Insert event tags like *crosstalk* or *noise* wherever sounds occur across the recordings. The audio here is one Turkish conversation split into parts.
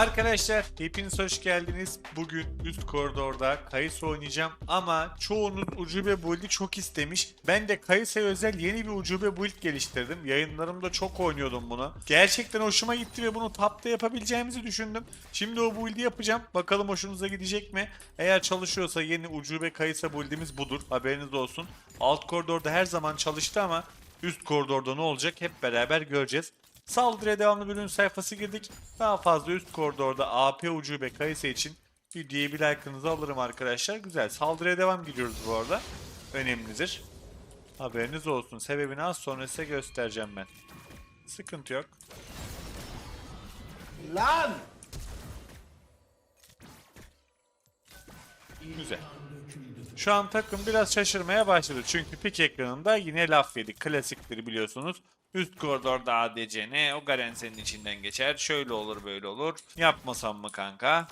Arkadaşlar hepiniz hoş geldiniz. Bugün üst koridorda Kayısı oynayacağım ama çoğunuz ucube build'i çok istemiş. Ben de Kayısı'ya özel yeni bir ucube build geliştirdim. Yayınlarımda çok oynuyordum bunu. Gerçekten hoşuma gitti ve bunu tapta yapabileceğimizi düşündüm. Şimdi o build'i yapacağım. Bakalım hoşunuza gidecek mi? Eğer çalışıyorsa yeni ucube Kayısı build'imiz budur. Haberiniz olsun. Alt koridorda her zaman çalıştı ama üst koridorda ne olacak hep beraber göreceğiz. Saldırıya devamlı ürün sayfası girdik. Daha fazla üst koridorda AP ucube kayısı için videoya bir like'ınızı alırım arkadaşlar. Güzel. Saldırıya devam gidiyoruz bu arada. Önemlidir. Haberiniz olsun. Sebebini az sonra size göstereceğim ben. Sıkıntı yok. Lan! Güzel. Şu an takım biraz şaşırmaya başladı. Çünkü pik ekranında yine laf yedik. Klasikleri biliyorsunuz. Üst koridorda ADC ne? O Garen senin içinden geçer. Şöyle olur böyle olur. Yapmasam mı kanka?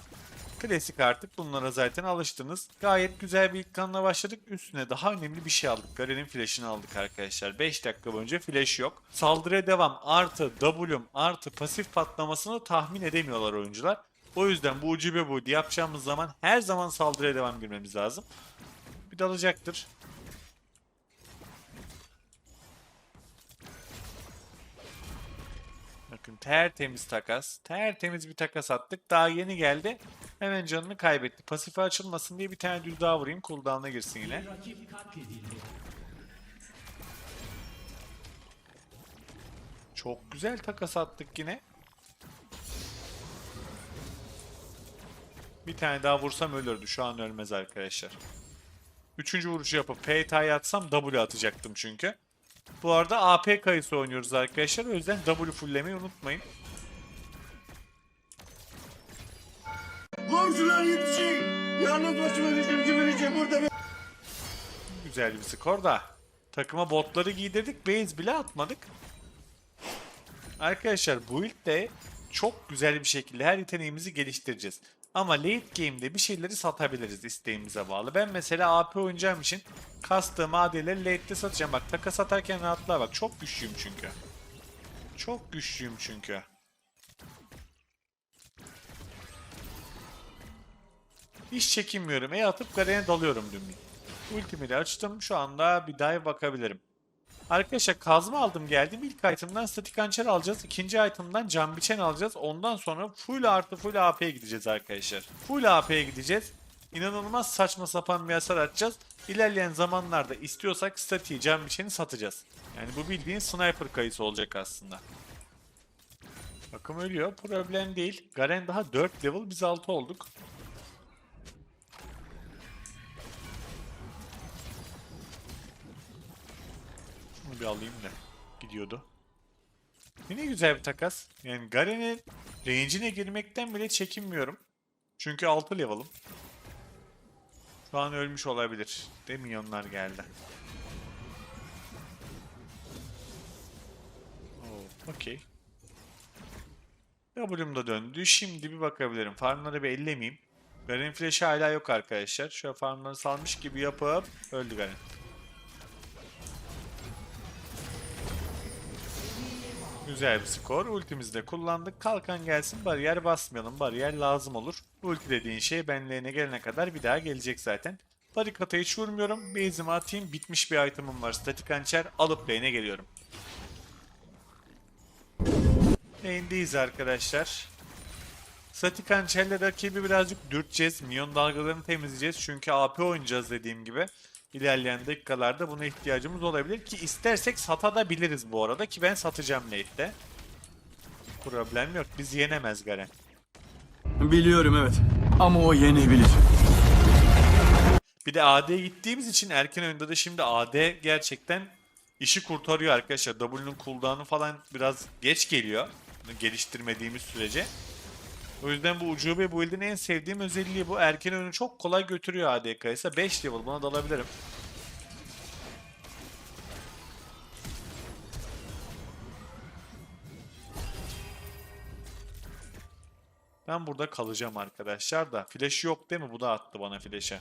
Klasik artık bunlara zaten alıştınız. Gayet güzel bir ilk kanla başladık. Üstüne daha önemli bir şey aldık. Garen'in flash'ını aldık arkadaşlar. 5 dakika boyunca flash yok. Saldırıya devam artı W'm artı pasif patlamasını tahmin edemiyorlar oyuncular. O yüzden bu ucube buydu. Yapacağımız zaman her zaman saldırıya devam girmemiz lazım. Bir dalacaktır. Bakın tertemiz takas. Tertemiz bir takas attık. Daha yeni geldi. Hemen canını kaybetti. Pasife açılmasın diye bir tane düz daha vurayım. Cooldown'a girsin yine. Çok güzel takas attık yine. Bir tane daha vursam ölürdü. Şu an ölmez arkadaşlar. Üçüncü vuruşu yapıp PT'ye atsam W atacaktım çünkü. Bu arada AP kayısı oynuyoruz arkadaşlar. O yüzden W fulllemeyi unutmayın. Komşular yetişin! Yalnız başıma düştüm cimrice burada bir... Güzel bir skor da. Takıma botları giydirdik. Base bile atmadık. Arkadaşlar bu ilkte çok güzel bir şekilde her yeteneğimizi geliştireceğiz. Ama late game'de bir şeyleri satabiliriz isteğimize bağlı. Ben mesela AP oynayacağım için kastığım AD'leri late'de satacağım. Bak takas satarken rahatlığa bak. Çok güçlüyüm çünkü. Çok güçlüyüm çünkü. Hiç çekinmiyorum. E atıp Garen'e dalıyorum dümdüz. Ultimi de açtım. Şu anda bir dive bakabilirim. Arkadaşlar kazma aldım geldim. İlk item'dan statik hançer alacağız. İkinci item'dan cam biçen alacağız. Ondan sonra full artı full AP'ye gideceğiz arkadaşlar. Full AP'ye gideceğiz. İnanılmaz saçma sapan bir hasar atacağız. İlerleyen zamanlarda istiyorsak statiği cam biçeni satacağız. Yani bu bildiğin sniper kayısı olacak aslında. Bakım ölüyor. Problem değil. Garen daha 4 level biz 6 olduk. Bir alayım da. Gidiyordu. Yine güzel bir takas. Yani Garen'in range'ine girmekten bile çekinmiyorum. Çünkü 6 level'ım. Şu an ölmüş olabilir. Değil geldi. Okey. W'm da döndü. Şimdi bir bakabilirim. Farmları bir ellemeyeyim. Garen flash'ı hala yok arkadaşlar. Şöyle farmları salmış gibi yapıp öldü Garen. Güzel bir skor. Ultimizi de kullandık. Kalkan gelsin bariyer basmayalım. Bariyer lazım olur. Ulti dediğin şey benliğine gelene kadar bir daha gelecek zaten. Barikata hiç vurmuyorum. Base'imi atayım. Bitmiş bir itemim var. Statik hançer. Alıp lane'e geliyorum. Lane'deyiz arkadaşlar. Statik hançerle rakibi birazcık dürteceğiz. Minyon dalgalarını temizleyeceğiz. Çünkü AP oynayacağız dediğim gibi. İlerleyen dakikalarda buna ihtiyacımız olabilir ki istersek satabiliriz bu arada ki ben satacağım late'de. Problem yok. Biz yenemez Garen. Biliyorum evet. Ama o yenebilir. Bir de AD'ye gittiğimiz için erken oyunda da şimdi AD gerçekten işi kurtarıyor arkadaşlar. W'nun cooldown'u falan biraz geç geliyor. Bunu geliştirmediğimiz sürece. O yüzden bu ucube build'in en sevdiğim özelliği bu. Erken oyunu çok kolay götürüyor AD kayısı. 5 level buna dalabilirim. Ben burada kalacağım arkadaşlar da. Flash yok değil mi? Bu da attı bana flash'ı.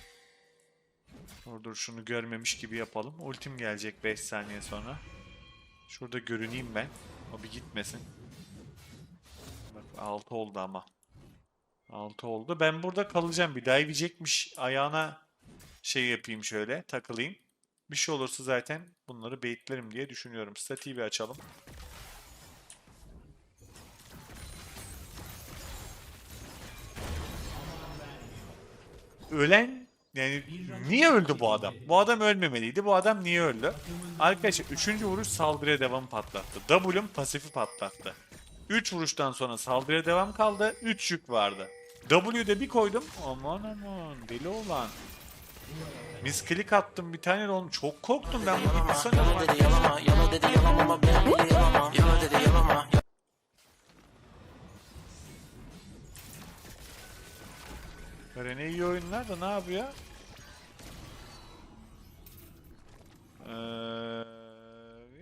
Dur dur şunu görmemiş gibi yapalım. Ultim gelecek 5 saniye sonra. Şurada görüneyim ben. O bir gitmesin. Bak 6 oldu ama. 6 oldu. Ben burada kalacağım. Bir dive yiyecekmiş. Ayağına şey yapayım şöyle. Takılayım. Bir şey olursa zaten bunları baitlerim diye düşünüyorum. Statiği bir açalım. Ölen yani niye öldü bu adam? Bu adam ölmemeliydi. Bu adam niye öldü? Arkadaşlar 3. vuruş saldırıya devam patlattı. W'un pasifi patlattı. 3 vuruştan sonra saldırıya devam kaldı. 3 yük vardı. W'de bir koydum. Aman aman deli olan. Misklik attım bir tane de oğlum çok korktum ben bu gitmesene. Yalan dedi yalama, yalan dedi yalamama, iyi oyunlar da ne yapıyor? Ee,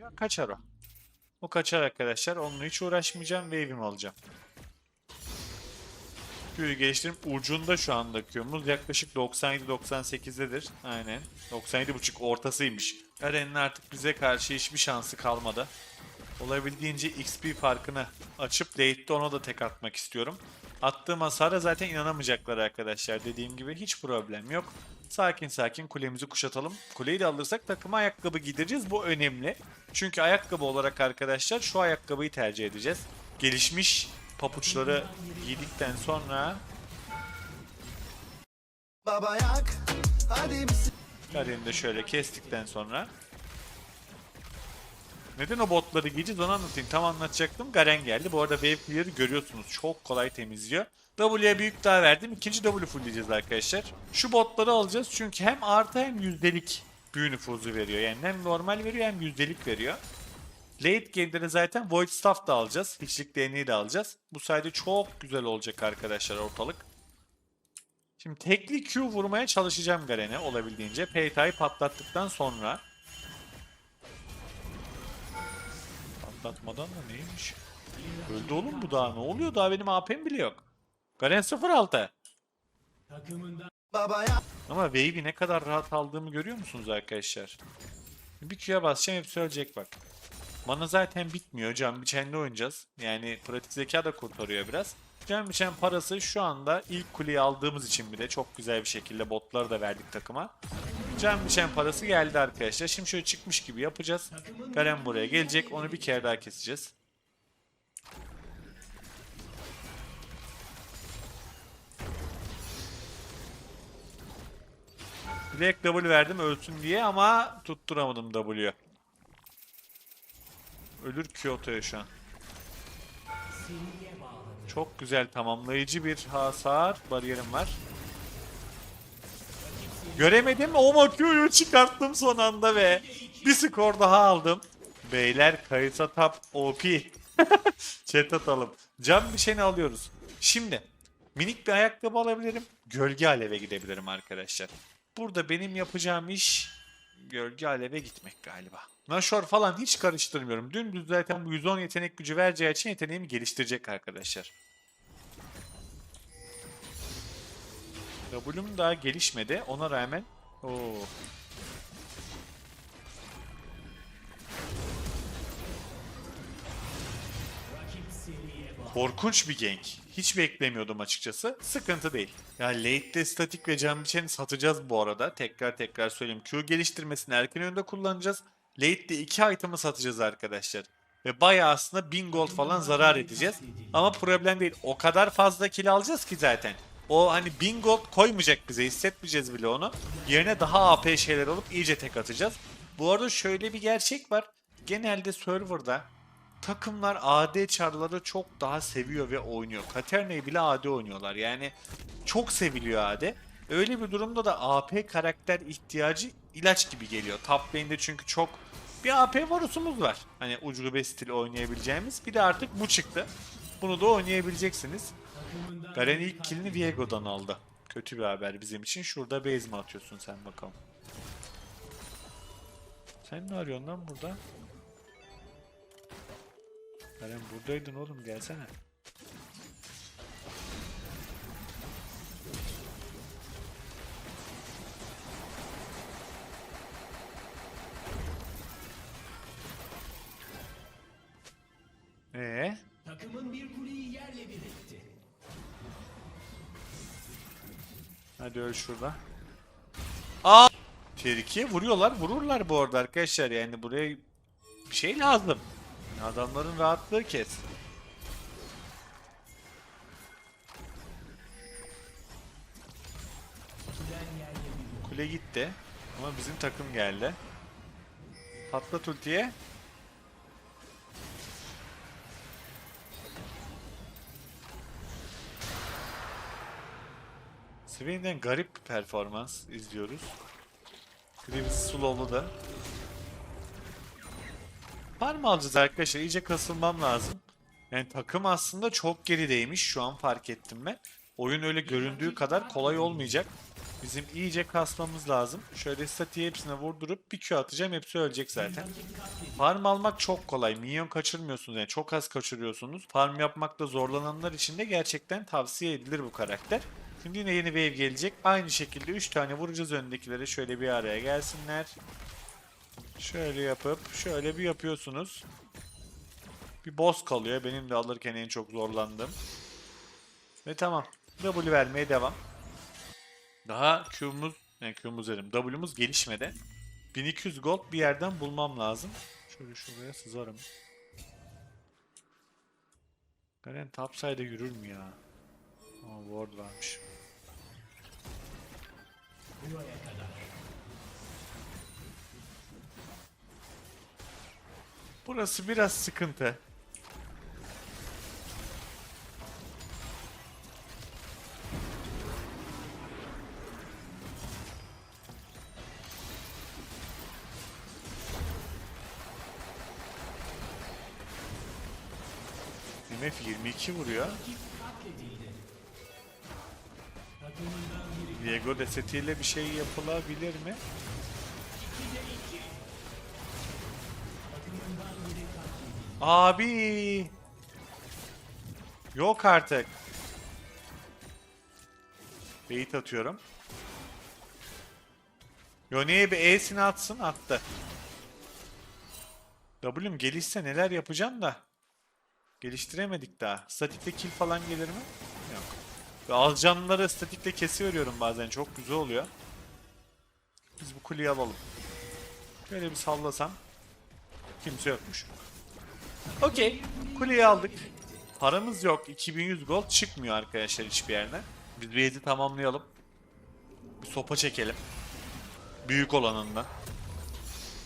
ya kaçar o. O kaçar arkadaşlar. Onunla hiç uğraşmayacağım. Wave'imi alacağım. Q'yu geliştirip ucunda şu anda Q'muz yaklaşık 97-98'dedir. Aynen. 97.5 ortasıymış. Garen'in artık bize karşı hiçbir şansı kalmadı. Olabildiğince XP farkını açıp late'de ona da tek atmak istiyorum. Attığım hasara zaten inanamayacaklar arkadaşlar. Dediğim gibi hiç problem yok. Sakin sakin kulemizi kuşatalım. Kuleyi de alırsak takıma ayakkabı giydireceğiz. Bu önemli. Çünkü ayakkabı olarak arkadaşlar şu ayakkabıyı tercih edeceğiz. Gelişmiş papuçları giydikten sonra Baba yak. Hadi misin? Garen'i de şöyle kestikten sonra neden o botları giyeceğiz onu anlatayım. Tam anlatacaktım. Garen geldi. Bu arada Wave Clear'ı görüyorsunuz. Çok kolay temizliyor. W'ye büyük daha verdim. İkinci W fullleyeceğiz arkadaşlar. Şu botları alacağız çünkü hem artı hem yüzdelik büyü nüfuzu veriyor. Yani hem normal veriyor hem yüzdelik veriyor. Late game'de de zaten Void Staff da alacağız. Hiçlik değneği de alacağız. Bu sayede çok güzel olacak arkadaşlar ortalık. Şimdi tekli Q vurmaya çalışacağım Garen'e olabildiğince. Peyta'yı patlattıktan sonra. Patlatmadan da neymiş? Öldü oğlum bu daha ne oluyor? Daha benim AP'm bile yok. Garen 06. Baba yak. Ama wave'i ne kadar rahat aldığımı görüyor musunuz arkadaşlar? Bir Q'ya basacağım hepsi ölecek bak. Mana zaten bitmiyor. Can biçenle oynayacağız. Yani pratik zeka da kurtarıyor biraz. Can biçen parası şu anda ilk kuleyi aldığımız için bile çok güzel bir şekilde botları da verdik takıma. Can biçen parası geldi arkadaşlar. Şimdi şöyle çıkmış gibi yapacağız. Garen buraya gelecek. Onu bir kere daha keseceğiz. Direkt W verdim ölsün diye ama tutturamadım W'yu. Ölür Kyoto'ya şu an. Çok güzel tamamlayıcı bir hasar bariyerim var. Göremedim ama Q'yu çıkarttım son anda ve bir skor daha aldım. Beyler kayısa tap OP. *laughs* Chat atalım. Cam bir şeyini alıyoruz. Şimdi minik bir ayakkabı alabilirim. Gölge aleve gidebilirim arkadaşlar. Burada benim yapacağım iş gölge aleve gitmek galiba. Nashor falan hiç karıştırmıyorum. Dümdüz zaten bu 110 yetenek gücü vereceği için yeteneğimi geliştirecek arkadaşlar. W'm daha gelişmedi. Ona rağmen Oo. Korkunç bir gank. Hiç beklemiyordum açıkçası. Sıkıntı değil. Ya late'de statik ve can biçeni satacağız bu arada. Tekrar tekrar söyleyeyim. Q geliştirmesini erken önde kullanacağız. Late'de iki item'ı satacağız arkadaşlar. Ve bayağı aslında 1000 gold falan zarar edeceğiz. Ama problem değil. O kadar fazla kill alacağız ki zaten. O hani 1000 gold koymayacak bize. Hissetmeyeceğiz bile onu. Yerine daha AP şeyler olup iyice tek atacağız. Bu arada şöyle bir gerçek var. Genelde serverda takımlar AD çarları çok daha seviyor ve oynuyor. Katerina'yı bile AD oynuyorlar. Yani çok seviliyor AD. Öyle bir durumda da AP karakter ihtiyacı ilaç gibi geliyor. Top lane'de çünkü çok bir AP varusumuz var. Hani ucube stil oynayabileceğimiz. Bir de artık bu çıktı. Bunu da oynayabileceksiniz. Garen ilk killini Viego'dan aldı. Kötü bir haber bizim için. Şurada base mi atıyorsun sen bakalım. Sen ne arıyorsun lan burada? Garen buradaydın oğlum gelsene. Hadi öl şurada. Aa! Tier 2'ye vuruyorlar. Vururlar bu arada arkadaşlar. Yani buraya bir şey lazım. Adamların rahatlığı kes. Kule gitti. Ama bizim takım geldi. Patlat ultiye. Swain'den garip bir performans izliyoruz. Grievous slow'lu da. Farm alacağız arkadaşlar. İyice kasılmam lazım. Yani takım aslında çok gerideymiş. Şu an fark ettim ben. Oyun öyle göründüğü kadar kolay olmayacak. Bizim iyice kasmamız lazım. Şöyle statiği hepsine vurdurup bir Q atacağım. Hepsi ölecek zaten. Farm almak çok kolay. Minyon kaçırmıyorsunuz yani. Çok az kaçırıyorsunuz. Farm yapmakta zorlananlar için de gerçekten tavsiye edilir bu karakter. Şimdi yine yeni wave gelecek. Aynı şekilde 3 tane vuracağız öndekilere. Şöyle bir araya gelsinler. Şöyle yapıp şöyle bir yapıyorsunuz. Bir boss kalıyor. Benim de alırken en çok zorlandım. Ve tamam. W vermeye devam. Daha Q'muz, yani Q'muz dedim. W'muz gelişmedi. 1200 gold bir yerden bulmam lazım. Şöyle şuraya sızarım. Garen topside'e yürür mü ya? Aa ward varmış. Burası biraz sıkıntı. MF 22 vuruyor. Diego desetiyle bir şey yapılabilir mi? Abi. Yok artık. Bait atıyorum. Yone'ye bir E'sini atsın attı. W'm gelişse neler yapacağım da. Geliştiremedik daha. Statikte kill falan gelir mi? Ve az canlıları statikte kesiyorum bazen. Çok güzel oluyor. Biz bu kuleyi alalım. Şöyle bir sallasam. Kimse yokmuş. Okey. Kuleyi aldık. Paramız yok. 2100 gold çıkmıyor arkadaşlar hiçbir yerine. Biz base'i tamamlayalım. Bir sopa çekelim. Büyük olanından.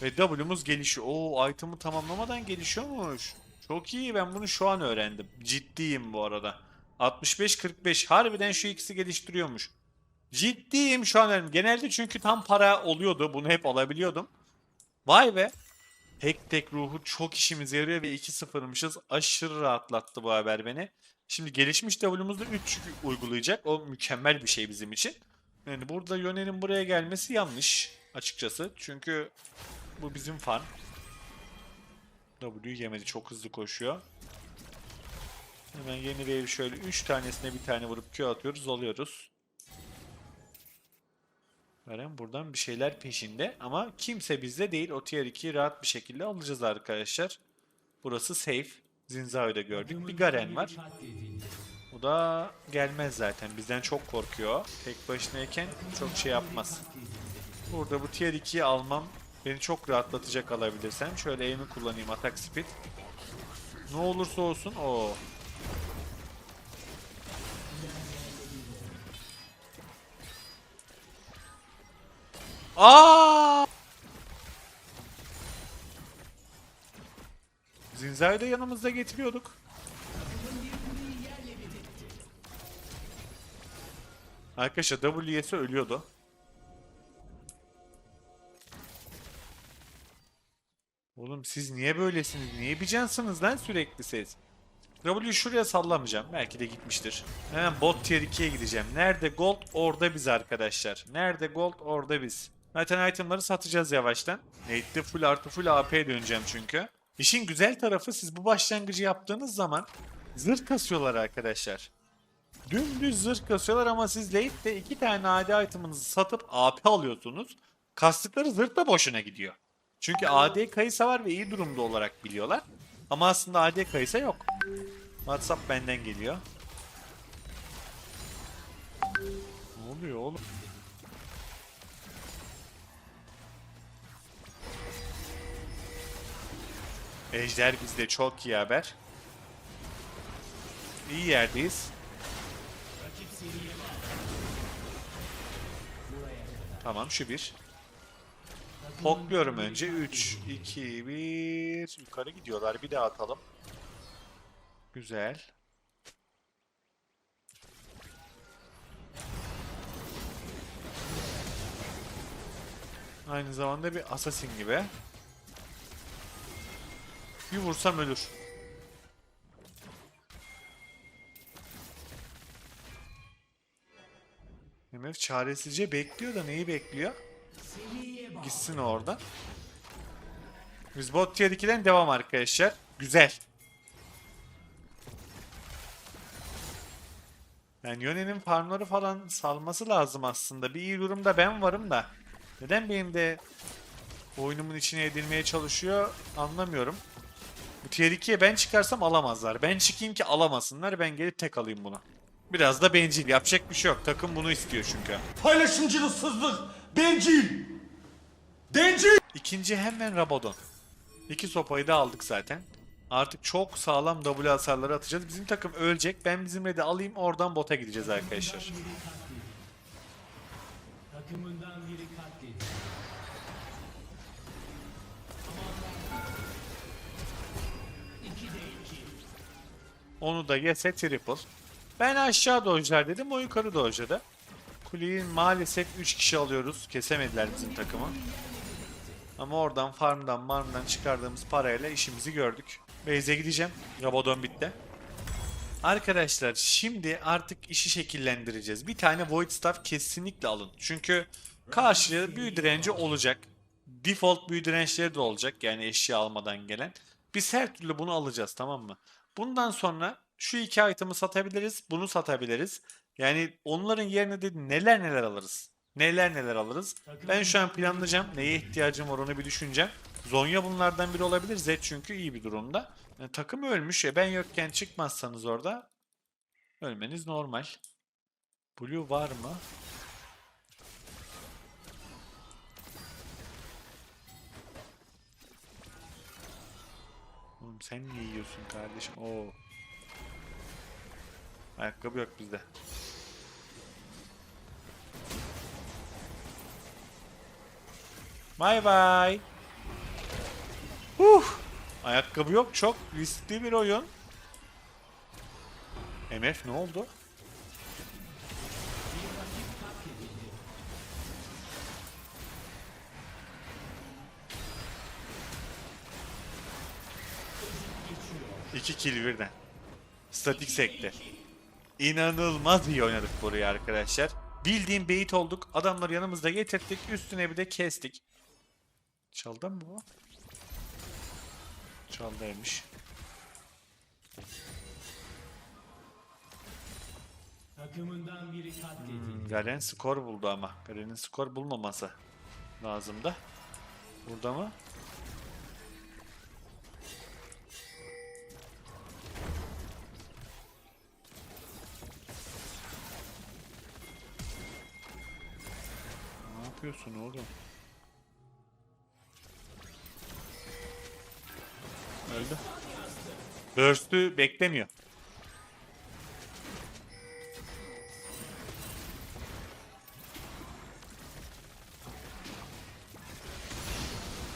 Ve W'muz gelişiyor. Oo item'ı tamamlamadan gelişiyormuş. Çok iyi ben bunu şu an öğrendim. Ciddiyim bu arada. 65-45 harbiden şu ikisi geliştiriyormuş. Ciddiyim şu an öğrendim. Genelde çünkü tam para oluyordu. Bunu hep alabiliyordum. Vay be. Tek tek ruhu çok işimize yarıyor ve 2-0'mışız. Aşırı rahatlattı bu haber beni. Şimdi gelişmiş W'muzda 3 uygulayacak. O mükemmel bir şey bizim için. Yani burada Yone'nin buraya gelmesi yanlış açıkçası. Çünkü bu bizim farm. W yemedi çok hızlı koşuyor. Hemen yeni wave şöyle 3 tanesine bir tane vurup Q atıyoruz alıyoruz. Veren buradan bir şeyler peşinde ama kimse bizde değil. O tier 2'yi rahat bir şekilde alacağız arkadaşlar. Burası safe. Zinzao'yu da gördük. Bir Garen var. O da gelmez zaten. Bizden çok korkuyor. Tek başınayken çok şey yapmaz. Burada bu tier 2'yi almam beni çok rahatlatacak alabilirsem. Şöyle aim'i kullanayım atak speed. Ne olursa olsun o. Aa! Zinza'yı da yanımızda getiriyorduk. Arkadaşlar WS'e ölüyordu. Oğlum siz niye böylesiniz? Niye bir cansınız lan sürekli siz? W şuraya sallamayacağım. Belki de gitmiştir. Hemen bot tier 2'ye gideceğim. Nerede gold? Orada biz arkadaşlar. Nerede gold? Orada biz. Zaten itemları satacağız yavaştan. Nate'de full artı full AP döneceğim çünkü. İşin güzel tarafı siz bu başlangıcı yaptığınız zaman zırh kasıyorlar arkadaşlar. Dümdüz zırh kasıyorlar ama siz late'de iki tane AD item'ınızı satıp AP alıyorsunuz. Kastıkları zırh da boşuna gidiyor. Çünkü AD Kayısa var ve iyi durumda olarak biliyorlar. Ama aslında AD Kayısa yok. WhatsApp benden geliyor. Ne oluyor oğlum? Ejder bizde çok iyi haber. İyi yerdeyiz. Tamam şu bir. Pokluyorum önce. 3, 2, 1. Yukarı gidiyorlar. Bir daha atalım. Güzel. Aynı zamanda bir assassin gibi. Bir vursam ölür. MF çaresizce bekliyor da neyi bekliyor? Gitsin orada. Biz bot tier 2'den devam arkadaşlar. Güzel. Yani Yone'nin farmları falan salması lazım aslında. Bir iyi durumda ben varım da. Neden benim de oyunumun içine edilmeye çalışıyor anlamıyorum. Bu tier 2'ye ben çıkarsam alamazlar. Ben çıkayım ki alamasınlar. Ben gelip tek alayım bunu. Biraz da bencil. Yapacak bir şey yok. Takım bunu istiyor çünkü. Paylaşımcılıksızlık, bencil, bencil. İkinci hemen Rabadon. İki sopayı da aldık zaten. Artık çok sağlam W hasarları atacağız. Bizim takım ölecek. Ben bizimle de alayım oradan bota gideceğiz arkadaşlar. Onu da yese triple. Ben aşağı dojlar dedim o yukarı dojladı. Kuleyi maalesef 3 kişi alıyoruz. Kesemediler bizim takımı. Ama oradan farmdan marmdan çıkardığımız parayla işimizi gördük. Base'e gideceğim. Rabadon bitti. Arkadaşlar şimdi artık işi şekillendireceğiz. Bir tane Void Staff kesinlikle alın. Çünkü karşıya büyü direnci olacak. Default büyü dirençleri de olacak. Yani eşya almadan gelen. Biz her türlü bunu alacağız tamam mı? Bundan sonra şu iki item'ı satabiliriz. Bunu satabiliriz. Yani onların yerine de neler neler alırız. Neler neler alırız. Ben şu an planlayacağım. Neye ihtiyacım var onu bir düşüneceğim. Zonya bunlardan biri olabilir. Zed çünkü iyi bir durumda. Yani takım ölmüş ya ben yokken çıkmazsanız orada ölmeniz normal. Blue var mı? Oğlum sen niye yiyorsun kardeşim? Oo. Ayakkabı yok bizde. Bay bay. Huh. Ayakkabı yok. Çok riskli bir oyun. MF ne oldu? İki kill birden. Statik sekti. İnanılmaz iyi oynadık burayı arkadaşlar. Bildiğim bait olduk. Adamları yanımızda getirdik. Üstüne bir de kestik. Çaldı mı bu? Çaldaymış. Hmm, Garen skor buldu ama. Garen'in skor bulmaması lazım da. Burada mı? Yapıyorsun oğlum? Öldü. Burst'ü beklemiyor.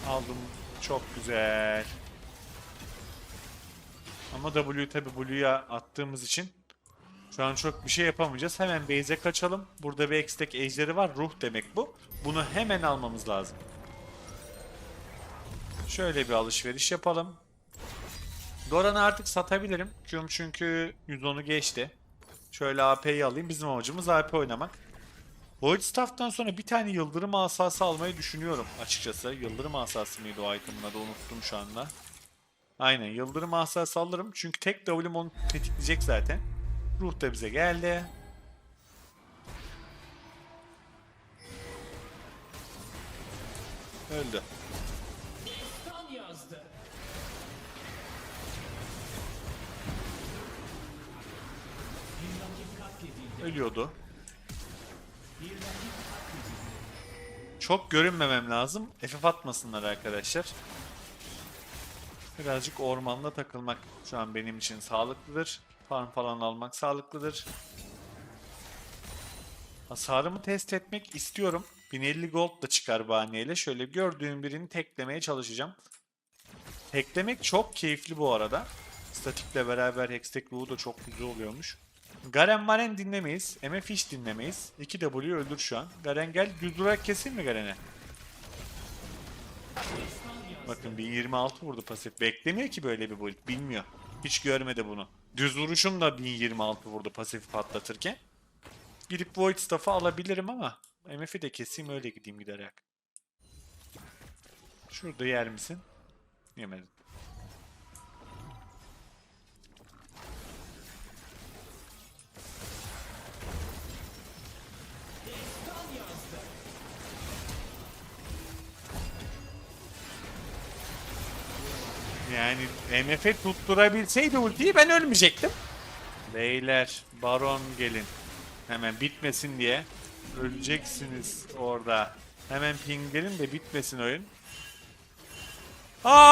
Aldım. Çok güzel. Ama W tabi Blue'ya attığımız için Şu an çok bir şey yapamayacağız. Hemen base'e kaçalım. Burada bir ekstek ejderi var. Ruh demek bu. Bunu hemen almamız lazım. Şöyle bir alışveriş yapalım. Doran'ı artık satabilirim. Q'm çünkü 110'u geçti. Şöyle AP'yi alayım. Bizim amacımız AP oynamak. Void Staff'tan sonra bir tane yıldırım asası almayı düşünüyorum açıkçası. Yıldırım asası mıydı o item'ın adı unuttum şu anda. Aynen yıldırım asası alırım çünkü tek W'm onu tetikleyecek zaten. Ruh da bize geldi. Öldü. Ölüyordu. Çok görünmemem lazım. FF atmasınlar arkadaşlar. Birazcık ormanda takılmak şu an benim için sağlıklıdır. Farm falan almak sağlıklıdır. Hasarımı test etmek istiyorum. 1050 gold da çıkar bahaneyle. Şöyle gördüğüm birini teklemeye çalışacağım. Teklemek çok keyifli bu arada. Statikle beraber Hextech Ruhu da çok güzel oluyormuş. Garen Maren dinlemeyiz. MF hiç dinlemeyiz. 2W öldür şu an. Garen gel durak keseyim mi Garen'e? Bakın 1026 vurdu pasif. Beklemiyor ki böyle bir build. Bilmiyor. Hiç görmedi bunu. Düz vuruşum da 1026 vurdu pasif patlatırken. Gidip Void Staff'ı alabilirim ama MF'i de keseyim öyle gideyim giderek. Şurada yer misin? Yemedin. Yani MF'e tutturabilseydi ultiyi ben ölmeyecektim. Beyler, baron gelin. Hemen bitmesin diye. Öleceksiniz orada. Hemen ping gelin de bitmesin oyun. Aa!